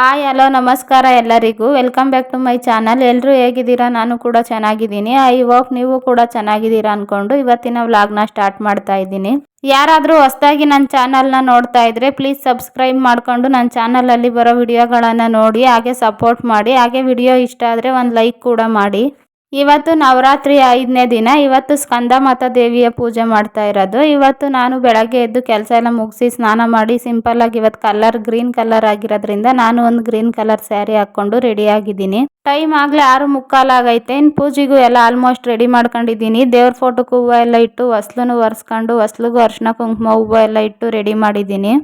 Hi, hello, ನಮಸ್ಕಾರ ಎಲ್ಲರಿಗೂ. Welcome back to my channel ಎಲ್ಲರೂ ಹೇಗಿದ್ದೀರಾ? ನಾನು ಕೂಡ ಚೆನ್ನಾಗಿದ್ದೀನಿ. ಐ ಹೋಪ್ ನೀವು ಕೂಡ ಚೆನ್ನಾಗಿದ್ದೀರಾ ಅಂದ್ಕೊಂಡು ಇವತ್ತಿನ ವ್ಲಾಗ್ನ ಸ್ಟಾರ್ಟ್ ಮಾಡ್ತಾ ಇದ್ದೀನಿ. ಯಾರಾದರೂ ಹೊಸದಾಗಿ ನನ್ನ ಚಾನಲ್ನ ನೋಡ್ತಾ ಇದ್ರೆ ಪ್ಲೀಸ್ ಸಬ್ಸ್ಕ್ರೈಬ್ ಮಾಡಿಕೊಂಡು ನನ್ನ ಚಾನಲಲ್ಲಿ ಬರೋ ವಿಡಿಯೋಗಳನ್ನು ನೋಡಿ, ಹಾಗೆ ಸಪೋರ್ಟ್ ಮಾಡಿ, ಹಾಗೆ ವಿಡಿಯೋ ಇಷ್ಟ ಆದರೆ ಒಂದು ಲೈಕ್ ಕೂಡ ಮಾಡಿ. ಇವತ್ತು ನವರಾತ್ರಿ ಐದನೇ ದಿನ, ಇವತ್ತು ಸ್ಕಂದ ಮಾತಾ ದೇವಿಯ ಪೂಜೆ ಮಾಡ್ತಾ ಇರೋದು. ಇವತ್ತು ನಾನು ಬೆಳಗ್ಗೆ ಎದ್ದು ಕೆಲಸ ಎಲ್ಲ ಮುಗಿಸಿ ಸ್ನಾನ ಮಾಡಿ ಸಿಂಪಲ್ ಆಗಿ ಇವತ್ತು ಕಲರ್ ಗ್ರೀನ್ ಕಲರ್ ಆಗಿರೋದ್ರಿಂದ ನಾನು ಒಂದು ಗ್ರೀನ್ ಕಲರ್ ಸ್ಯಾರಿ ಹಾಕೊಂಡು ರೆಡಿ ಆಗಿದ್ದೀನಿ. ಟೈಮ್ ಆಗಲೇ ಆರು ಮುಕ್ಕಾಲಾಗೈತೆ ಇನ್ನು ಪೂಜೆಗೂ ಎಲ್ಲ ಆಲ್ಮೋಸ್ಟ್ ರೆಡಿ ಮಾಡ್ಕೊಂಡಿದ್ದೀನಿ. ದೇವ್ರ ಫೋಟೋಕ್ಕೂ ಹೂವು ಎಲ್ಲ ಇಟ್ಟು ಹೊಸ್ಲು ಒರೆಸ್ಕೊಂಡು, ಹೊಸ್ಲಿಗೂ ಅರ್ಶಿನ, ಕುಂಕುಮ, ಹೂವು ಎಲ್ಲ ಇಟ್ಟು ರೆಡಿ ಮಾಡಿದ್ದೀನಿ.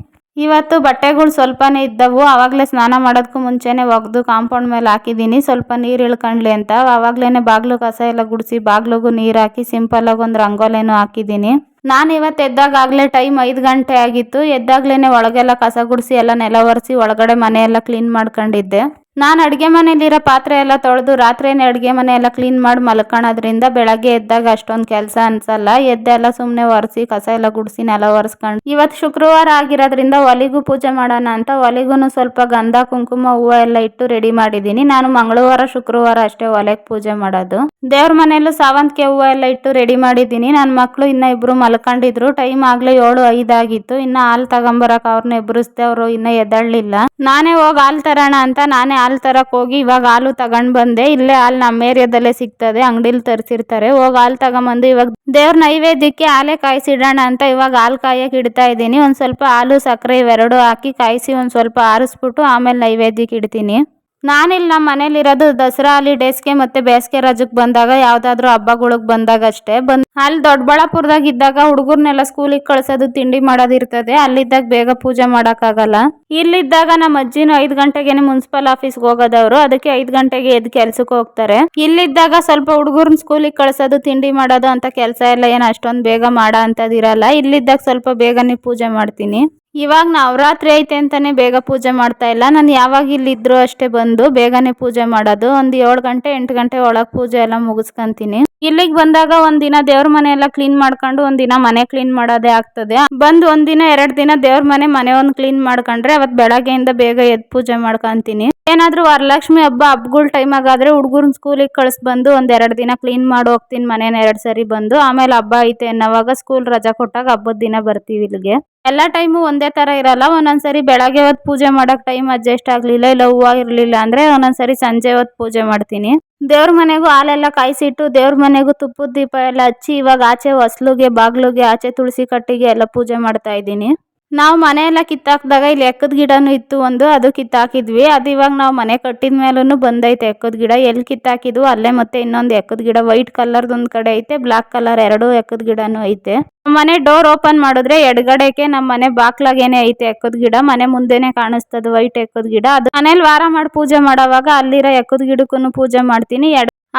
ಇವತ್ತು ಬಟ್ಟೆಗಳು ಸ್ವಲ್ಪನೇ ಇದ್ದವು. ಆವಾಗಲೇ ಸ್ನಾನ ಮಾಡೋದಕ್ಕೂ ಮುಂಚೆನೆ ಒಗೆದು ಕಾಂಪೌಂಡ್ ಮೇಲೆ ಹಾಕಿದ್ದೀನಿ. ಸ್ವಲ್ಪ ನೀರು ಇಳ್ಕೊಂಡ್ಲಿ ಅಂತ. ಆವಾಗಲೇ ಬಾಗಿಲು ಕಸ ಎಲ್ಲ ಗುಡಿಸಿ ಬಾಗಿಲಿಗೂ ನೀರು ಹಾಕಿ ಸಿಂಪಲ್ಲಾಗಿ ಒಂದು ರಂಗೋಲೆನೂ ಹಾಕಿದ್ದೀನಿ. ನಾನು ಇವತ್ತು ಎದ್ದಾಗಲೇ ಟೈಮ್ ಐದು ಗಂಟೆ ಆಗಿತ್ತು. ಎದ್ದಾಗ್ಲೇ ಒಳಗೆಲ್ಲ ಕಸ ಗುಡಿಸಿ ಎಲ್ಲ ನೆಲ ಒರೆಸಿ ಒಳಗಡೆ ಮನೆಯೆಲ್ಲ ಕ್ಲೀನ್ ಮಾಡ್ಕೊಂಡಿದ್ದೆ. ನಾನು ಅಡುಗೆ ಮನೇಲಿರೋ ಪಾತ್ರೆ ಎಲ್ಲ ತೊಳೆದು ರಾತ್ರಿನೇ ಅಡುಗೆ ಮನೆ ಎಲ್ಲ ಕ್ಲೀನ್ ಮಾಡಿ ಮಲ್ಕೊಳೋದ್ರಿಂದ ಬೆಳಗ್ಗೆ ಎದ್ದಾಗ ಅಷ್ಟೊಂದು ಕೆಲಸ ಅನ್ಸಲ್ಲ. ಎದ್ದೆಲ್ಲ ಸುಮ್ಮನೆ ಒರೆಸಿ, ಕಸ ಎಲ್ಲ ಗುಡಿಸಿ, ನೆಲ ಒರೆಸ್ಕೊಂಡು. ಇವತ್ತು ಶುಕ್ರವಾರ ಆಗಿರೋದ್ರಿಂದ ಒಲಿಗೂ ಪೂಜೆ ಮಾಡೋಣ ಅಂತ ಒಲಿಗೂ ಸ್ವಲ್ಪ ಗಂಧ, ಕುಂಕುಮ, ಹೂವು ಎಲ್ಲ ಇಟ್ಟು ರೆಡಿ ಮಾಡಿದ್ದೀನಿ. ನಾನು ಮಂಗಳವಾರ, ಶುಕ್ರವಾರ ಅಷ್ಟೇ ಒಲೆಗೆ ಪೂಜೆ ಮಾಡೋದು. ದೇವ್ರ ಮನೆಯಲ್ಲೂ ಸಾವಂತಿಗೆ ಹೂವು ಎಲ್ಲ ಇಟ್ಟು ರೆಡಿ ಮಾಡಿದ್ದೀನಿ. ನನ್ನ ಮಕ್ಕಳು ಇನ್ನ ಇಬ್ರು ಮಲ್ಕೊಂಡಿದ್ರು. ಟೈಮ್ ಆಗ್ಲೇ ಏಳು ಐದಾಗಿತ್ತು ಇನ್ನ ಹಾಲು ತಗೊಂಬರಕ್ ಅವ್ರನ್ನ ಎಬ್ಬರಿಸ್ದೆ ಅವರು ಇನ್ನ ಎದ್ದಳ್ಳಿಲ್ಲ ನಾನೇ ಹೋಗಿ ಹಾಲು ತರೋಣ ಅಂತ ನಾನೇ ಹಾಲು ಹೋಗಿ ಇವಾಗ ಹಾಲು ತಗೊಂಡು ಬಂದೆ. ಇಲ್ಲೇ ಹಾಲು ನಮ್ಮ ಏರಿಯಾದಲ್ಲೇ ಸಿಗ್ತದೆ. ಅಂಗಡಿಲಿ ತರಿಸಿರ್ತಾರೆ. ಹೋಗಿ ಹಾಲು ತಗೊಂಬಂದು ಇವಾಗ ದೇವ್ರ ನೈವೇದ್ಯಕ್ಕೆ ಹಾಲೇ ಕಾಯಿಸಿಡೋಣ ಅಂತ ಇವಾಗ ಹಾಲು ಕಾಯಕ್ಕೆ ಇಡ್ತಾ ಇದ್ದೀನಿ. ಒಂದು ಸ್ವಲ್ಪ ಹಾಲು ಸಕ್ಕರೆ ಇವೆರಡು ಹಾಕಿ ಕಾಯಿಸಿ ಒಂದು ಸ್ವಲ್ಪ ಆರಿಸ್ಬಿಟ್ಟು ಆಮೇಲೆ ನೈವೇದ್ಯಕ್ಕೆ ಇಡ್ತೀನಿ. ನಾನಿಲ್ಲಿ ನಮ್ಮ ಮನೇಲಿರೋದು ದಸರಾ ಹಾಲಿಡೇಸ್ಗೆ ಮತ್ತೆ ಬೇಸಿಗೆ ರಜಕ್ಕೆ ಬಂದಾಗ, ಯಾವ್ದಾದ್ರು ಹಬ್ಬಗಳಿಗೆ ಬಂದಾಗ ಅಷ್ಟೇ. ಬಂದ್ ಅಲ್ಲಿ ದೊಡ್ಡಬಳ್ಳಾಪುರದಾಗ ಇದ್ದಾಗ ಹುಡುಗರ್ನೆಲ್ಲ ಸ್ಕೂಲಿಗೆ ಕಳ್ಸೋದು, ತಿಂಡಿ ಮಾಡೋದಿರ್ತದೆ ಅಲ್ಲಿದ್ದಾಗ ಬೇಗ ಪೂಜೆ ಮಾಡೋಕ್ಕಾಗಲ್ಲ. ಇಲ್ಲಿದ್ದಾಗ ನಮ್ಮ ಅಜ್ಜಿನ ಐದ್ ಗಂಟೆಗೇನೆ ಮುನ್ಸಿಪಲ್ ಆಫೀಸ್ಗೆ ಹೋಗೋದವ್ರು. ಅದಕ್ಕೆ ಐದ್ ಗಂಟೆಗೆ ಎದ್ದು ಕೆಲ್ಸಕ್ಕೆ ಹೋಗ್ತಾರೆ. ಇಲ್ಲಿದ್ದಾಗ ಸ್ವಲ್ಪ ಹುಡುಗರ್ನ ಸ್ಕೂಲಿಗೆ ಕಳ್ಸೋದು, ತಿಂಡಿ ಮಾಡೋದು ಅಂತ ಕೆಲಸ ಎಲ್ಲ ಏನು ಅಷ್ಟೊಂದು ಬೇಗ ಮಾಡೋ ಅಂತದಿರಲ್ಲ. ಇಲ್ಲಿದ್ದಾಗ ಸ್ವಲ್ಪ ಬೇಗನೆ ಪೂಜೆ ಮಾಡ್ತೀನಿ. ಇವಾಗ ನವರಾತ್ರಿ ಐತೆ ಅಂತಾನೆ ಬೇಗ ಪೂಜೆ ಮಾಡ್ತಾ ಇಲ್ಲ. ನಾನು ಯಾವಾಗ ಇಲ್ಲಿದ್ರು ಅಷ್ಟೇ ಬಂದು ಬೇಗನೆ ಪೂಜೆ ಮಾಡೋದು. ಒಂದು ಏಳು ಗಂಟೆ, ಎಂಟು ಗಂಟೆ ಒಳಗೆ ಪೂಜೆ ಎಲ್ಲ ಮುಗಿಸ್ಕೊಂತೀನಿ. ಇಲ್ಲಿಗೆ ಬಂದಾಗ ಒಂದಿನ ದೇವ್ರ ಮನೆ ಎಲ್ಲ ಕ್ಲೀನ್ ಮಾಡ್ಕೊಂಡು ಒಂದಿನ ಮನೆ ಕ್ಲೀನ್ ಮಾಡೋದೇ ಆಗ್ತದೆ. ಬಂದು ಒಂದಿನ ಎರಡು ದಿನ ದೇವ್ರ ಮನೆ ಮನೆ ಒಂದು ಕ್ಲೀನ್ ಮಾಡ್ಕೊಂಡ್ರೆ ಅವತ್ ಬೆಳಗ್ಗೆಯಿಂದ ಬೇಗ ಎದ್ದು ಪೂಜೆ ಮಾಡ್ಕೊಂತೀನಿ. ಏನಾದ್ರೂ ವರಲಕ್ಷ್ಮಿ ಹಬ್ಬ ಹಬ್ಬಗಳ ಟೈಮಾಗಾದ್ರೆ ಹುಡುಗರ್ನ ಸ್ಕೂಲಿಗೆ ಕಳಿಸ್ಬಂದು ಬಂದು ಒಂದ್ ಎರಡು ದಿನ ಕ್ಲೀನ್ ಮಾಡಿ ಹೋಗ್ತೀನಿ ಮನೇನ ಎರಡ್ ಸರಿ ಬಂದು. ಆಮೇಲೆ ಹಬ್ಬ ಐತೆ ಅನ್ನೋವಾಗ ಸ್ಕೂಲ್ ರಜಾ ಕೊಟ್ಟಾಗ ಹಬ್ಬದ ದಿನ ಬರ್ತೀವಿ ಇಲ್ಲಿಗೆ. ಎಲ್ಲ ಟೈಮು ಒಂದೇ ತರ ಇರಲ್ಲ. ಒಂದೊಂದ್ಸರಿ ಬೆಳಗ್ಗೆ ಹೊತ್ತು ಪೂಜೆ ಮಾಡಕ್ ಟೈಮ್ ಅಡ್ಜಸ್ಟ್ ಆಗ್ಲಿಲ್ಲ, ಇಲ್ಲ ಹೂವು ಇರ್ಲಿಲ್ಲ ಅಂದ್ರೆ ಒಂದೊಂದ್ಸರಿ ಸಂಜೆ ಹೊತ್ತು ಪೂಜೆ ಮಾಡ್ತೀನಿ. ದೇವ್ರ ಮನೆಗೂ ಹಾಲೆಲ್ಲ ಕಾಯಿಸಿಟ್ಟು ದೇವ್ರ ಮನೆಗೂ ತುಪ್ಪದ ದೀಪ ಎಲ್ಲ ಹಚ್ಚಿ ಇವಾಗ ಆಚೆ ಹೊಸ್ಲುಗೆ, ಬಾಗ್ಲುಗೆ, ಆಚೆ ತುಳಸಿ ಕಟ್ಟಿಗೆ ಎಲ್ಲ ಪೂಜೆ ಮಾಡ್ತಾ ಇದ್ದೀನಿ. ನಾವು ಮನೆ ಎಲ್ಲ ಕಿತ್ತಾಕ್ದಾಗ ಇಲ್ಲಿ ಎಕ್ಕದ ಗಿಡನೂ ಇತ್ತು ಒಂದು, ಅದು ಕಿತ್ತಾಕಿದ್ವಿ. ಅದು ಇವಾಗ ನಾವು ಮನೆ ಕಟ್ಟಿದ ಮೇಲೂ ಬಂದೈತೆ ಎಕ್ಕದ ಗಿಡ. ಎಲ್ಲಿ ಕಿತ್ತಾಕಿದ್ವು ಅಲ್ಲೇ ಮತ್ತೆ ಇನ್ನೊಂದು ಎಕ್ಕದ ಗಿಡ, ವೈಟ್ ಕಲರ್ದು ಒಂದ್ ಕಡೆ ಐತೆ, ಬ್ಲಾಕ್ ಕಲರ್ ಎರಡು ಎಕ್ಕದ ಗಿಡನೂ ಐತೆ. ಮನೆ ಡೋರ್ ಓಪನ್ ಮಾಡಿದ್ರೆ ಎಡಗಡೆಗೆ ನಮ್ಮ ಮನೆ ಬಾಕ್ಲಾಗೇನೆ ಐತೆ ಎಕ್ಕದ ಗಿಡ. ಮನೆ ಮುಂದೆನೆ ಕಾಣಿಸ್ತದ ವೈಟ್ ಎಕ್ಕದ ಗಿಡ. ಅದು ಮನೇಲಿ ವಾರ ಮಾಡಿ ಪೂಜೆ ಮಾಡೋವಾಗ ಅಲ್ಲಿರೋ ಎಕ್ಕದ ಗಿಡಕ್ಕೂ ಪೂಜೆ ಮಾಡ್ತೀನಿ.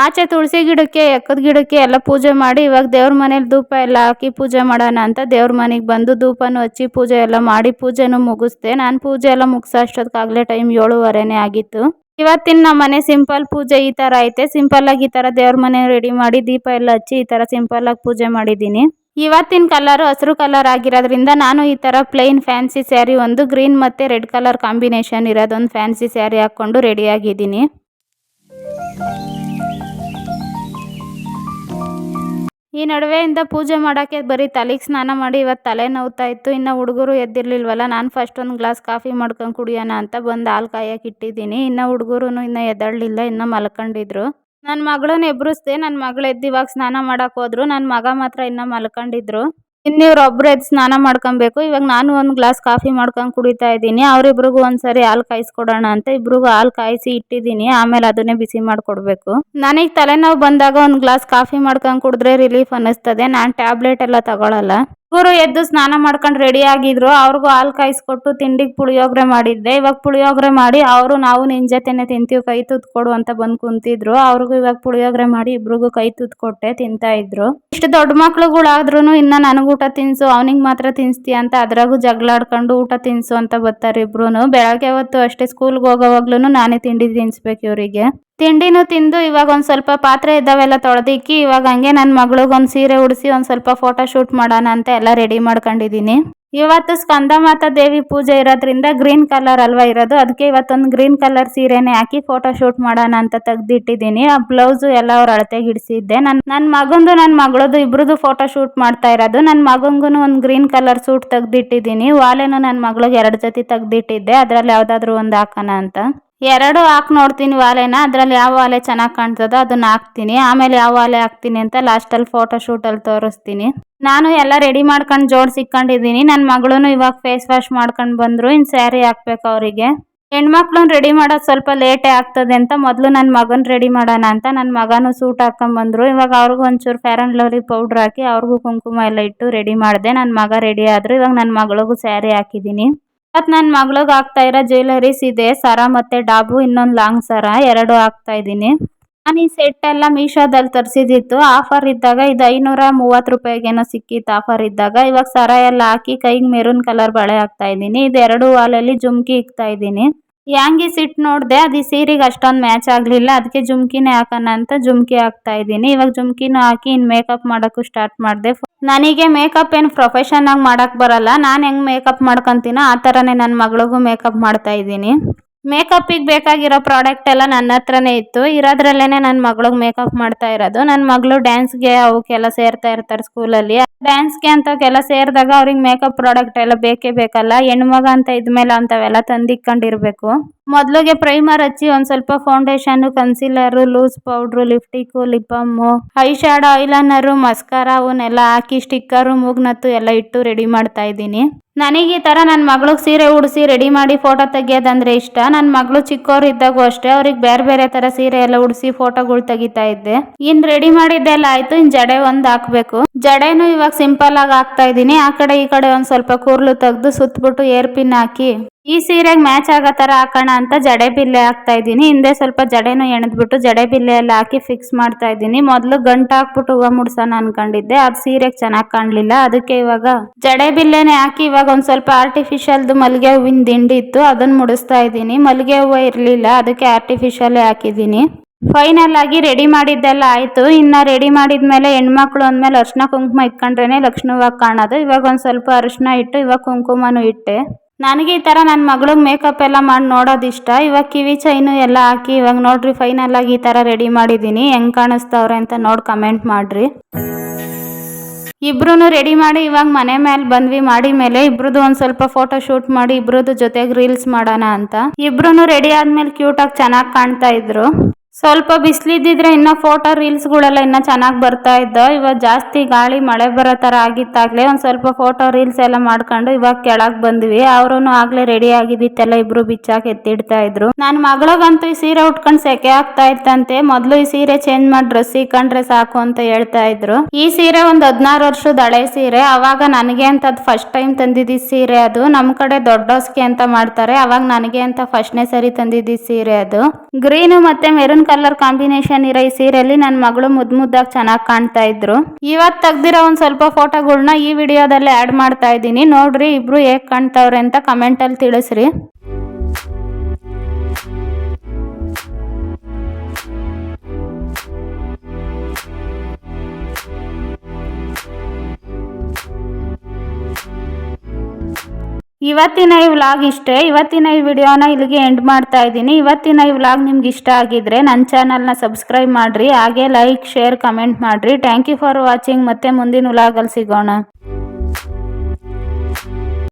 ಆಚೆ ತುಳಸಿ ಗಿಡಕ್ಕೆ, ಎಕ್ಕದ ಗಿಡಕ್ಕೆ ಎಲ್ಲ ಪೂಜೆ ಮಾಡಿ, ಇವಾಗ ದೇವ್ರ ಮನೇಲಿ ಧೂಪ ಎಲ್ಲ ಹಾಕಿ ಪೂಜೆ ಮಾಡೋಣ ಅಂತ ದೇವ್ರ ಮನೆಗೆ ಬಂದು ಧೂಪನೂ ಹಚ್ಚಿ ಪೂಜೆ ಎಲ್ಲ ಮಾಡಿ ಪೂಜೆನೂ ಮುಗಿಸ್ದೆ. ನಾನು ಪೂಜೆ ಎಲ್ಲ ಮುಗಿಸೋ ಅಷ್ಟೊತ್ತಿಗಾಗಲೇ ಟೈಮ್ ಏಳುವರೆನೇ ಆಗಿತ್ತು. ಇವತ್ತಿನ ನಮ್ಮ ಮನೆ ಸಿಂಪಲ್ ಪೂಜೆ ಈ ಥರ ಐತೆ. ಸಿಂಪಲ್ ಆಗಿ ಈ ಥರ ದೇವ್ರ ಮನೆ ರೆಡಿ ಮಾಡಿ ದೀಪ ಎಲ್ಲ ಹಚ್ಚಿ ಈ ಥರ ಸಿಂಪಲ್ ಆಗಿ ಪೂಜೆ ಮಾಡಿದ್ದೀನಿ. ಇವತ್ತಿನ ಕಲರ್ ಹಸಿರು ಕಲರ್ ಆಗಿರೋದ್ರಿಂದ ನಾನು ಈ ಥರ ಪ್ಲೈನ್ ಫ್ಯಾನ್ಸಿ ಸ್ಯಾರಿ ಒಂದು ಗ್ರೀನ್ ಮತ್ತು ರೆಡ್ ಕಲರ್ ಕಾಂಬಿನೇಷನ್ ಇರೋದೊಂದು ಫ್ಯಾನ್ಸಿ ಸ್ಯಾರಿ ಹಾಕ್ಕೊಂಡು ರೆಡಿಯಾಗಿದ್ದೀನಿ ಈ ನಡುವೆಯಿಂದ ಪೂಜೆ ಮಾಡೋಕ್ಕೆ ಬರೀ ತಲೆಗೆ ಸ್ನಾನ ಮಾಡಿ ಇವತ್ತು ತಲೆ ನೋವ್ತಾ ಇತ್ತು ಇನ್ನು ಹುಡುಗರು ಎದ್ದಿರಲಿಲ್ವಲ್ಲ, ನಾನು ಫಸ್ಟ್ ಒಂದು ಗ್ಲಾಸ್ ಕಾಫಿ ಮಾಡ್ಕೊಂಡು ಕುಡಿಯೋಣ ಅಂತ ಬಂದು ಹಾಲು ಕಾಯೋಕೆ ಇಟ್ಟಿದ್ದೀನಿ. ಇನ್ನು ಹುಡುಗರು ಇನ್ನೂ ಎದ್ದಳಲಿಲ್ಲ, ಇನ್ನೂ ಮಲ್ಕೊಂಡಿದ್ರು. ನನ್ನ ಮಗಳನ್ನ ಎಬ್ಬಿಸಿದೆ ನನ್ನ ಮಗಳು ಎದ್ದು ಇವಾಗ ಸ್ನಾನ ಮಾಡೋಕೆ ಹೋದ್ರು. ನನ್ನ ಮಗ ಮಾತ್ರ ಇನ್ನೂ ಮಲ್ಕೊಂಡಿದ್ರು. ಇನ್ನು ಇವ್ರು ಒಬ್ರು ಎದ್ದು ಸ್ನಾನ ಮಾಡ್ಕೊಬೇಕು. ಇವಾಗ ನಾನು ಒಂದು ಗ್ಲಾಸ್ ಕಾಫಿ ಮಾಡ್ಕೊಂಡು ಕುಡಿತಾ ಇದ್ದೀನಿ. ಅವರಿಬ್ರಿಗೂ ಒಂದ್ಸರಿ ಹಾಲು ಕಾಯಿಸ್ಕೊಡೋಣ ಅಂತ ಇಬ್ರಿಗೂ ಹಾಲು ಕಾಯಿಸಿ ಇಟ್ಟಿದ್ದೀನಿ. ಆಮೇಲೆ ಅದನ್ನೇ ಬಿಸಿ ಮಾಡಿಕೊಡ್ಬೇಕು. ನನಗೆ ತಲೆನೋವು ಬಂದಾಗ ಒಂದು ಗ್ಲಾಸ್ ಕಾಫಿ ಮಾಡ್ಕೊಂಡು ಕುಡಿದ್ರೆ ರಿಲೀಫ್ ಅನ್ನಿಸ್ತದೆ. ನಾನು ಟ್ಯಾಬ್ಲೆಟ್ ಎಲ್ಲ ತಗೊಳಲ್ಲ. ಇವರು ಎದ್ದು ಸ್ನಾನ ಮಾಡ್ಕೊಂಡು ರೆಡಿ ಆಗಿದ್ರು, ಅವ್ರಿಗೂ ಹಾಲು ಕಾಯಿಸ್ಕೊಟ್ಟು ತಿಂಡಿಗೆ ಪುಳಿಯೋಗರೆ ಮಾಡಿದ್ದೆ. ಇವಾಗ ಪುಳಿಯೋಗರೆ ಮಾಡಿ ಅವರು ನಾವು ನಿನ್ ಜೊತೆನೆ ತಿಂತೀವಿ, ಕೈ ತುತ್ಕೊಡು ಅಂತ ಬಂದು ಕುಂತಿದ್ರು. ಅವ್ರಿಗೂ ಇವಾಗ ಪುಳಿಯೋಗರೆ ಮಾಡಿ ಇಬ್ರಿಗೂ ಕೈ ತುತ್ಕೊಟ್ಟೆ ತಿಂತಾ ಇದ್ರು. ಇಷ್ಟು ದೊಡ್ಡ ಮಕ್ಳುಗಳಾದ್ರೂ ಇನ್ನ ನನಗೆ ಊಟ ತಿನ್ಸು, ಅವನಿಗೆ ಮಾತ್ರ ತಿನ್ಸ್ತೀಯ ಅಂತ ಅದ್ರಾಗೂ ಜಗಳಾಡ್ಕೊಂಡು ಊಟ ತಿನ್ಸು ಅಂತ ಬರ್ತಾರೆ ಇಬ್ರು ಬೆಳಗ್ಗೆ ಹೊತ್ತು ಅಷ್ಟೇ ಸ್ಕೂಲ್ಗೆ ಹೋಗೋವಾಗ್ಲೂ ನಾನೇ ತಿಂಡಿ ತಿನ್ಸ್ಬೇಕು ಇವರಿಗೆ. ತಿಂಡಿನೂ ತಿಂದು ಇವಾಗ ಒಂದು ಸ್ವಲ್ಪ ಪಾತ್ರೆ ಇದ್ದಾವೆಲ್ಲ ತೊಳೆದಿಕ್ಕಿ, ಇವಾಗ ಹಂಗೆ ನನ್ನ ಮಗಳಿಗೊಂದು ಸೀರೆ ಉಡಿಸಿ ಒಂದು ಸ್ವಲ್ಪ ಫೋಟೋ ಶೂಟ್ ಮಾಡೋಣ ಅಂತ ಎಲ್ಲ ರೆಡಿ ಮಾಡ್ಕೊಂಡಿದ್ದೀನಿ ಇವತ್ತು ಸ್ಕಂದಮಾತಾ ದೇವಿ ಪೂಜೆ ಇರೋದ್ರಿಂದ ಗ್ರೀನ್ ಕಲರ್ ಅಲ್ವಾ ಇರೋದು ಅದಕ್ಕೆ ಇವತ್ತೊಂದು ಗ್ರೀನ್ ಕಲರ್ ಸೀರೆನೇ ಹಾಕಿ ಫೋಟೋ ಶೂಟ್ ಮಾಡೋಣ ಅಂತ ತೆಗೆದಿಟ್ಟಿದ್ದೀನಿ ಆ ಬ್ಲೌಸ್ ಎಲ್ಲ ಅವ್ರ ಅಳತೆಗೆ ಇಡಿಸಿದ್ದೆ ನನ್ನ ನನ್ನ ಮಗಂದು ನನ್ನ ಮಗಳದು ಇಬ್ಬರದು ಫೋಟೋ ಶೂಟ್ ಮಾಡ್ತಾ ಇರೋದು. ನನ್ನ ಮಗಂಗೂ ಒಂದು ಗ್ರೀನ್ ಕಲರ್ ಸೂಟ್ ತೆಗೆದಿಟ್ಟಿದ್ದೀನಿ ವಾಲೆನೂ ನನ್ನ ಮಗಳಿಗೆ ಎರಡು ಜೊತೆ ತೆಗೆದಿಟ್ಟಿದ್ದೆ. ಅದರಲ್ಲಿ ಯಾವುದಾದ್ರೂ ಒಂದು ಹಾಕೋಣ ಅಂತ. ಎರಡು ಹಾಕಿ ನೋಡ್ತೀನಿ ವಾಲೆನ, ಅದರಲ್ಲಿ ಯಾವ ವಾಲೆ ಚೆನ್ನಾಗಿ ಕಾಣ್ತದೋ ಅದನ್ನ ಹಾಕ್ತೀನಿ. ಆಮೇಲೆ ಯಾವ ವಾಲೆ ಹಾಕ್ತೀನಿ ಅಂತ ಲಾಸ್ಟಲ್ಲಿ ಫೋಟೋ ಶೂಟಲ್ಲಿ ತೋರಿಸ್ತೀನಿ. ನಾನು ಎಲ್ಲ ರೆಡಿ ಮಾಡ್ಕೊಂಡು ಜೋಡಿಸಿಕೊಂಡಿದ್ದೀನಿ ನನ್ನ ಮಗಳೂ ಇವಾಗ ಫೇಸ್ ವಾಶ್ ಮಾಡ್ಕೊಂಡು ಬಂದ್ರು. ಇನ್ನು ಸ್ಯಾರಿ ಹಾಕ್ಬೇಕು ಅವರಿಗೆ. ಹೆಣ್ಮಕ್ಳನ್ನ ರೆಡಿ ಮಾಡೋದು ಸ್ವಲ್ಪ ಲೇಟೇ ಆಗ್ತದೆ ಅಂತ ಮೊದಲು ನನ್ನ ಮಗನ ರೆಡಿ ಮಾಡೋಣ ಅಂತ ನನ್ನ ಮಗನೂ ಸೂಟ್ ಹಾಕೊಂಬಂದ್ರು ಇವಾಗ ಅವ್ರಿಗೂ ಒಂಚೂರು ಫೇರ್ ಆ್ಯಂಡ್ ಲವ್ಲಿ ಪೌಡ್ರ್ ಹಾಕಿ ಅವ್ರಿಗೂ ಕುಂಕುಮ ಎಲ್ಲ ಇಟ್ಟು ರೆಡಿ ಮಾಡಿದೆ. ನನ್ನ ಮಗ ರೆಡಿ ಆದರು. ಇವಾಗ ನನ್ನ ಮಗಳಿಗೂ ಸ್ಯಾರಿ ಹಾಕಿದ್ದೀನಿ. ಇವತ್ತು ನನ್ನ ಮಗಳಿಗೆ ಹಾಕ್ತಾ ಇರೋ ಜ್ಯುವೆಲರೀಸ್ ಇದೆ ಸರ ಮತ್ತೆ ಡಾಬು ಇನ್ನೊಂದು ಲಾಂಗ್ ಸರ ಎರಡು ಹಾಕ್ತಾ ಇದ್ದೀನಿ. ನಾನು ಈ ಸೆಟ್ ಎಲ್ಲ ಮೀಶೋದಲ್ಲಿ ತರಿಸಿದ್ದಿತ್ತು ಆಫರ್ ಇದ್ದಾಗ ಇದು ಐನೂರ ಮೂವತ್ತು ರೂಪಾಯಿಗೇನೋ ಸಿಕ್ಕಿತ್ತು ಆಫರ್ ಇದ್ದಾಗ. ಇವಾಗ ಸರ ಎಲ್ಲ ಹಾಕಿ ಕೈಗೆ ಮೆರೂನ್ ಕಲರ್ ಬಳೆ ಹಾಕ್ತಾ ಇದ್ದೀನಿ. ಇದು ಎರಡು ವಾಲಲ್ಲಿ ಜುಮ್ಕಿ ಇಕ್ತಾ ಇದ್ದೀನಿ. ಯಾಂಗಿ ಸಿಟ್ ನೋಡಿದೆ? ಅದು ಈ ಸೀರೆಗೆ ಅಷ್ಟೊಂದು ಮ್ಯಾಚ್ ಆಗಲಿಲ್ಲ. ಅದಕ್ಕೆ ಜುಮ್ಕಿನೇ ಹಾಕೋಣ ಅಂತ ಜುಮ್ಕಿ ಹಾಕ್ತಾ ಇದ್ದೀನಿ. ಇವಾಗ ಜುಮ್ಕಿನೂ ಹಾಕಿ ಇನ್ನು ಮೇಕಪ್ ಮಾಡೋಕ್ಕೂ ಸ್ಟಾರ್ಟ್ ಮಾಡಿದೆ. ನನಗೆ ಮೇಕಪ್ ಏನು ಪ್ರೊಫೆಷನ್ ಆಗಿ ಮಾಡಕ್ಕೆ ಬರಲ್ಲ. ನಾನು ಹೆಂಗೆ ಮೇಕಪ್ ಮಾಡ್ಕೊತೀನೋ ಆ ಥರನೇ ನನ್ನ ಮಗಳಿಗೂ ಮೇಕಪ್ ಮಾಡ್ತಾ ಇದ್ದೀನಿ. ಮೇಕಪ್ಪಿಗೆ ಬೇಕಾಗಿರೋ ಪ್ರಾಡಕ್ಟ್ ಎಲ್ಲ ನನ್ನ ಹತ್ರನೇ ಇತ್ತು. ಇರೋದ್ರಲ್ಲೇ ನನ್ನ ಮಗಳಿಗೆ ಮೇಕಪ್ ಮಾಡ್ತಾ ಇರೋದು. ನನ್ನ ಮಗಳು ಡ್ಯಾನ್ಸ್ಗೆ ಅವಕ್ಕೆಲ್ಲ ಸೇರ್ತಾ ಇರ್ತಾರೆ ಸ್ಕೂಲಲ್ಲಿ. ಡ್ಯಾನ್ಸ್ಗೆ ಅಂತವಕ್ಕೆಲ್ಲ ಸೇರಿದಾಗ ಅವ್ರಿಗೆ ಮೇಕಪ್ ಪ್ರಾಡಕ್ಟ್ ಎಲ್ಲ ಬೇಕೇ ಬೇಕಲ್ಲ. ಹೆಣ್ಮಗ ಅಂತ ಇದ್ಮೇಲೆ ಅಂಥವೆಲ್ಲ ತಂದಿಕ್ಕೊಂಡಿರ್ಬೇಕು ಮೊದಲಿಗೆ ಪ್ರೈಮರ್ ಹಚ್ಚಿ ಒಂದು ಸ್ವಲ್ಪ foundation concealer loose powder lipstick ಲಿಪಮ್ eye shadow eyeliner mascara ಅವನ್ನೆಲ್ಲ ಹಾಕಿ ಸ್ಟಿಕ್ಕರು ಮೂಗ್ನತ್ತು ಎಲ್ಲ ಇಟ್ಟು ರೆಡಿ ಮಾಡ್ತಾ ಇದ್ದೀನಿ. ನನಗೆ ಈ ಥರ ನನ್ನ ಮಗಳಿಗೆ ಸೀರೆ ಉಡಿಸಿ ರೆಡಿ ಮಾಡಿ ಫೋಟೋ ತೆಗಿಯೋದಂದ್ರೆ ಇಷ್ಟ. ನನ್ನ ಮಗಳು ಚಿಕ್ಕವ್ರು ಇದ್ದಾಗೂ ಅಷ್ಟೇ, ಅವ್ರಿಗೆ ಬೇರೆ ಬೇರೆ ಥರ ಸೀರೆ ಎಲ್ಲ ಉಡಿಸಿ ಫೋಟೋಗಳು ತೆಗಿತಾ ಇದ್ದೆ. ಇನ್ನು ರೆಡಿ ಮಾಡಿದ್ದೆಲ್ಲ ಆಯ್ತು ಇನ್ನು ಜಡೆ ಒಂದು ಹಾಕ್ಬೇಕು. ಜಡೆನೂ ಇವಾಗ ಸಿಂಪಲ್ ಆಗಿ ಹಾಕ್ತಾ ಇದ್ದೀನಿ. ಆ ಕಡೆ ಈ ಕಡೆ ಒಂದು ಸ್ವಲ್ಪ ಕೂರ್ಲು ತೆಗೆದು ಸುತ್ತಬಿಟ್ಟು ಏರ್ ಪಿನ್ ಹಾಕಿ. ಈ ಸೀರೆಗೆ ಮ್ಯಾಚ್ ಆಗೋ ಥರ ಹಾಕೋಣ ಅಂತ ಜಡೆ ಬಿಲ್ಲೆ ಹಾಕ್ತಾ ಇದ್ದೀನಿ. ಹಿಂದೆ ಸ್ವಲ್ಪ ಜಡೆನೂ ಎಣದ್ಬಿಟ್ಟು ಜಡೆ ಬಿಲ್ಲೆ ಎಲ್ಲ ಹಾಕಿ ಫಿಕ್ಸ್ ಮಾಡ್ತಾ ಇದ್ದೀನಿ. ಮೊದಲು ಗಂಟು ಹಾಕ್ಬಿಟ್ಟು ಹೂವು ಮುಡ್ಸೋಣ ಅನ್ಕೊಂಡಿದ್ದೆ. ಅದು ಸೀರೆಗೆ ಚೆನ್ನಾಗಿ ಕಾಣಲಿಲ್ಲ. ಅದಕ್ಕೆ ಇವಾಗ ಜಡೆ ಬಿಲ್ಲೆನೆ ಹಾಕಿ ಇವಾಗ ಒಂದು ಸ್ವಲ್ಪ ಆರ್ಟಿಫಿಷಿಯಲ್ದು ಮಲ್ಲಿಗೆ ಹೂವಿನ ದಿಂಡಿ ಇತ್ತು. ಅದನ್ನು ಮುಡಿಸ್ತಾ ಇದ್ದೀನಿ. ಮಲ್ಲಿಗೆ ಹೂವು ಇರಲಿಲ್ಲ. ಅದಕ್ಕೆ ಆರ್ಟಿಫಿಷಿಯಲ್ಲೇ ಹಾಕಿದ್ದೀನಿ. ಫೈನಲ್ ಆಗಿ ರೆಡಿ ಮಾಡಿದ್ದೆಲ್ಲ ಆಯ್ತು. ಇನ್ನ ರೆಡಿ ಮಾಡಿದ್ಮೇಲೆ ಹೆಣ್ಮಕ್ಳು ಅಂದ್ಮೇಲೆ ಅರ್ಶಿನ ಕುಂಕುಮ ಇಟ್ಕೊಂಡ್ರೇನೆ ಲಕ್ಷ್ಮೀವಾಗಿ ಕಾಣೋದು. ಇವಾಗ ಒಂದು ಸ್ವಲ್ಪ ಅರಿಶಿನ ಇಟ್ಟು ಇವಾಗ ಕುಂಕುಮನೂ ಇಟ್ಟೆ. ನನಗೆ ಈ ಥರ ನನ್ನ ಮಗಳಿಗೆ ಮೇಕಪ್ ಎಲ್ಲ ಮಾಡಿ ನೋಡೋದು ಇಷ್ಟ ಇವಾಗ ಕಿವಿ ಚೈನು ಎಲ್ಲ ಹಾಕಿ ಇವಾಗ ನೋಡ್ರಿ ಫೈನಲ್ ಆಗಿ ಈ ಥರ ರೆಡಿ ಮಾಡಿದ್ದೀನಿ ಹೆಂಗೆ ಕಾಣಿಸ್ತವ್ರೆ ಅಂತ ನೋಡಿ ಕಮೆಂಟ್ ಮಾಡ್ರಿ. ಇಬ್ರು ರೆಡಿ ಮಾಡಿ ಇವಾಗ ಮನೆ ಮೇಲೆ ಬಂದ್ವಿ. ಮಾಡಿ ಮೇಲೆ ಇಬ್ರದ್ದು ಒಂದು ಸ್ವಲ್ಪ ಫೋಟೋ ಶೂಟ್ ಮಾಡಿ ಇಬ್ರದ್ದು ಜೊತೆಗೆ ರೀಲ್ಸ್ ಮಾಡೋಣ ಅಂತ. ಇಬ್ರು ರೆಡಿ ಆದ್ಮೇಲೆ ಕ್ಯೂಟಾಗಿ ಚೆನ್ನಾಗಿ ಕಾಣ್ತಾ ಇದ್ರು. ಸ್ವಲ್ಪ ಬಿಸಿಲಿದ್ದಿದ್ರೆ ಇನ್ನ ಫೋಟೋ ರೀಲ್ಸ್ಗಳೆಲ್ಲ ಇನ್ನ ಚೆನ್ನಾಗಿ ಬರ್ತಾ ಇದ್ದ. ಇವಾಗ ಜಾಸ್ತಿ ಗಾಳಿ, ಮಳೆ ಬರೋ ಥರ ಆಗಿತ್ತಾಗಲೇ ಒಂದು ಸ್ವಲ್ಪ ಫೋಟೋ ರೀಲ್ಸ್ ಎಲ್ಲ ಮಾಡ್ಕೊಂಡು ಇವಾಗ ಕೆಳಗೆ ಬಂದ್ವಿ. ಅವರು ಆಗಲೇ ರೆಡಿ ಆಗಿದ್ದಿತ್ತೆಲ್ಲ ಇಬ್ರು ಬಿಚ್ಚಾಕಿ ಎತ್ತಿಡ್ತಾ ಇದ್ರು. ನನ್ನ ಮಗಳಗಂತೂ ಈ ಸೀರೆ ಉಟ್ಕೊಂಡು ಸೆಕೆ ಆಗ್ತಾ ಇತ್ತಂತೆ. ಮೊದಲು ಈ ಸೀರೆ ಚೇಂಜ್ ಮಾಡಿ ಡ್ರೆಸ್ ಇಕ್ಕಂಡ್ರೆ ಸಾಕು ಅಂತ ಹೇಳ್ತಾ ಇದ್ರು. ಈ ಸೀರೆ ಒಂದು ಹದಿನಾರು ವರ್ಷದ ಹಳೆ ಸೀರೆ. ಅವಾಗ ನನಗೆ ಅಂತ ಅದು ಫಸ್ಟ್ ಟೈಮ್ ತಂದಿದ್ದ ಸೀರೆ ಅದು. ನಮ್ಮ ಕಡೆ ದೊಡ್ಡಸ್ಗೆ ಅಂತ ಮಾಡ್ತಾರೆ. ಅವಾಗ ನನಗೆ ಅಂತ ಫಸ್ಟ್ನೇ ಸರಿ ತಂದಿದ್ದ ಸೀರೆ ಅದು. ಗ್ರೀನು ಮತ್ತೆ ಮೆರೂನ್ ಕಲರ್ ಕಾಂಬಿನೇಷನ್ ಇರೋ ಈ ಸೀರೆಯಲ್ಲಿ ನನ್ನ ಮಗಳು ಮುದ್ದು ಮುದ್ದಾಗಿ ಚೆನ್ನಾಗಿ ಕಾಣ್ತಾ ಇದ್ರು. ಇವತ್ತು ತೆಗ್ದಿರೋ ಒಂದು ಸ್ವಲ್ಪ ಫೋಟೋಗಳ್ನ ಈ ವಿಡಿಯೋದಲ್ಲಿ ಆ್ಯಡ್ ಮಾಡ್ತಾ ಇದ್ದೀನಿ. ನೋಡ್ರಿ, ಇಬ್ರು ಹೇಗೆ ಕಾಣ್ತಾವ್ರೆ ಅಂತ ಕಮೆಂಟಲ್ಲಿ ತಿಳಿಸ್ರಿ. ಇವತ್ತಿನ ಈ ವ್ಲಾಗ್ ಇಷ್ಟೇ. ಇವತ್ತಿನ ಈ ವಿಡಿಯೋನ ಇಲ್ಲಿಗೆ ಎಂಡ್ ಮಾಡ್ತಾ ಇದ್ದೀನಿ. ಇವತ್ತಿನ ಈ ವ್ಲಾಗ್ ನಿಮ್ಗೆ ಇಷ್ಟ ಆಗಿದ್ರೆ ನನ್ನ ಚಾನಲ್ನ ಸಬ್ಸ್ಕ್ರೈಬ್ ಮಾಡಿರಿ. ಹಾಗೆ ಲೈಕ್ ಶೇರ್ ಕಮೆಂಟ್ ಮಾಡಿರಿ. ಥ್ಯಾಂಕ್ ಯು ಫಾರ್ ವಾಚಿಂಗ್ ಮತ್ತೆ ಮುಂದಿನ ವ್ಲಾಗಲ್ಲಿ ಸಿಗೋಣ.